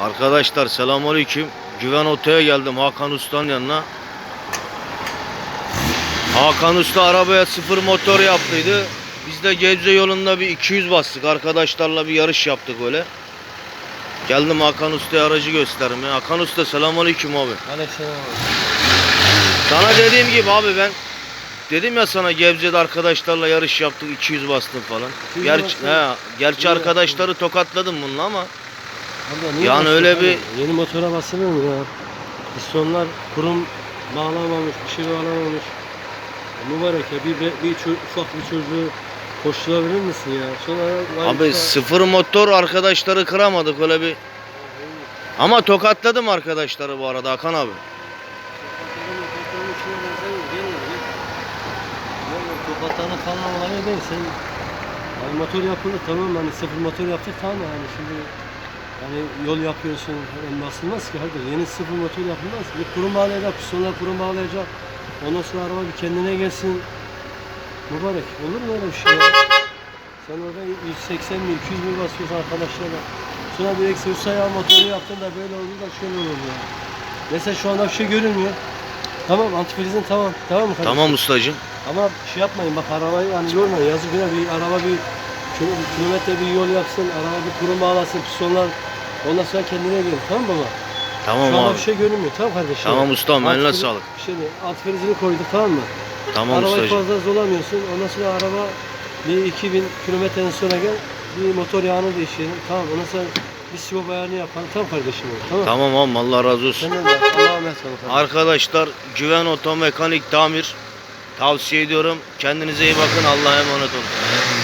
Arkadaşlar selamünaleyküm. Güven Oto'ya geldim Hakan Usta'nın yanına. Hakan Usta arabaya sıfır motor yaptıydı. Biz de Gebze yolunda bir 200 bastık. Arkadaşlarla bir yarış yaptık öyle. Geldim Hakan Usta'ya aracı göstermeye. Hakan Usta selamünaleyküm abi. Aleykümselam. Sana dediğim gibi abi ben dedim ya sana Gebze'de arkadaşlarla yarış yaptık 200 bastım falan. 200 Gerçi he, gerçi arkadaşları tokatladım bununla ama Abla niye Yani basıyorsun öyle abi? bir- Yeni motora basılır mı ya? Pistonlar kurum bağlamamış, bir şey bağlamamış. Mübarek ya bir, bir, bir ufak bir çocuğu koşturabilir misin ya? Sonra abi usta- sıfır motor arkadaşları kıramadık öyle bir ama tokatladım arkadaşları bu arada Hakan abi. Tokatlarına falan olayı değil. Sen yani motor yapıldı tamam hani sıfır motor yaptık tamam da yani şimdi yani yol yapıyorsun basılmaz ki hadi yeni sıfır motor yapılmaz. Bir kurum bağlayacak, pistonlar kurum bağlayacak. Ondan sonra araba bir kendine gelsin. Mübarek olur mu öyle bir şey ya? Sen orada 180 mi 200 mi basıyorsun arkadaşlarla. Sonra bir eksi üst ayağı motoru yaptın da böyle oldu da şöyle olur ya. Mesela şu anda bir şey görünmüyor. Tamam antifrizin tamam. Tamam mı kardeşim? Tamam ustacığım. Ama şey yapmayın bak arabayı hani yormayın yazık günah bir araba bir kilo- kilometre bir yol yapsın, araba bir kurum bağlasın, pistonlar ondan sonra kendine gelir tamam baba? Tamam Şu anda abi. bir şey görünmüyor tamam kardeşim? Tamam ustam eline Antifriz- sağlık. Bir şey değil, antifrizini koyduk tamam mı? Tamam Arabayı ustacığım. fazla zolamıyorsun, ondan sonra araba bir 2000 kilometreden sonra gel bir motor yağını değiştirelim tamam ondan sonra bir sivop ayarını yapalım tamam kardeşim tamam. Tamam abi Allah razı olsun. Senden de Allah'a emanet olun. kardeşim. Arkadaşlar Güven Oto Mekanik Tamir tavsiye ediyorum. Kendinize iyi bakın. Allah'a emanet olun.